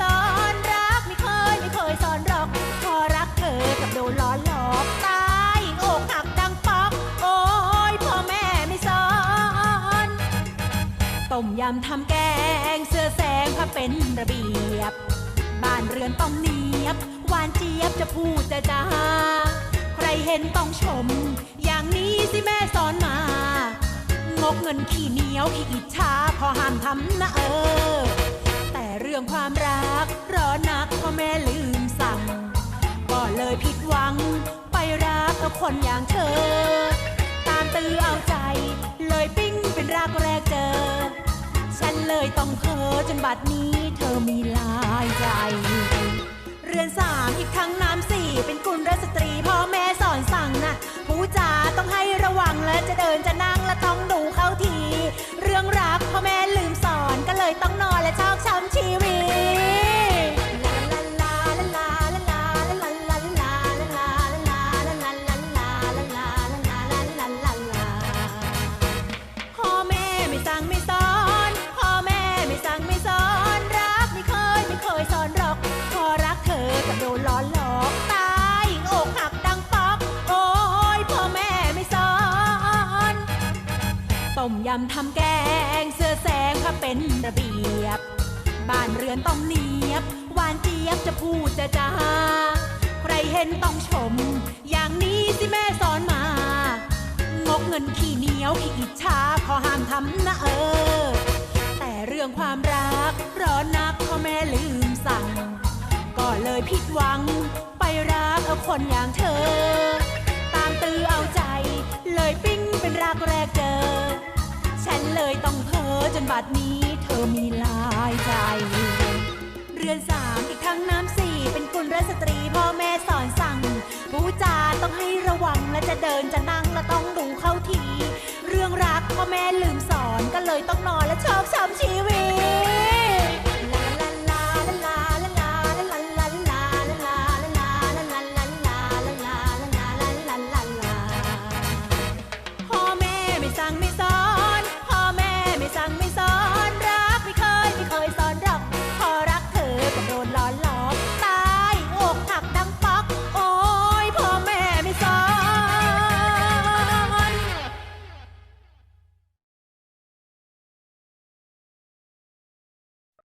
สอนรักไม่เคยไม่เคยสอนหรอก พอรักเธอกับโดนล้อหลอกตายอกหักดังป๊อกโอ้ยพ่อแม่ไม่สอนต้มยำทำแกงเสื้อแสงผ้าเป็นระเบียบ บ้านเรือนต้องเนียบหวานเจี๊ยบจะพูดจะจาใครเห็นต้องชม อย่างนี้สิแม่สอนมางกเงินขี้เหนียวขี้อิจฉาพอห้ามทำนะเออ รื่องความรักรอนักพ่อแม่ลืมสั่ง ก็เลยผิดหวัง ไปรักกับคนอย่างเธอ ตามตื้อเอาใจ เลยปิ้งเป็นรักแรกเจอ ฉันเลยต้องเธอจนบัดนี้เธอมีลายใจ เรือนสามอีกทั้งน้ำสี่เป็น ต้มยำทำแกง เสื้อแสงผ้าเป็นระเบียบ บ้านเรือนต้องเนียบ หวานเจี๊ยบจะพูดจะจา ใครเห็นต้องชม อย่างนี้สิแม่สอนมา งกเงินขี้เหนียวขี้อิจฉาพอห้ามทำนะเออ แต่เรื่องความรักร้อนนักพ่อแม่ลืมสั่ง ก็เลยผิดหวัง ไปรักเอาคนอย่างเธอ ตามตื้อเอาใจ เลยปิ้งเป็นรักแรกเจอ ฉันเลยต้องเพ้อจนบัดนี้เธอมีหลายใจ เรือนสามอีกทั้งน้ำสี่เป็นกุลราชสตรีพ่อแม่สอนสั่งผู้จาต้องให้ระวังและจะเดินจะนั่งและต้องดูเข้าที เรื่องรักพ่อแม่ลืมสอนก็เลยต้องนอนและชอบช้ำชีวิต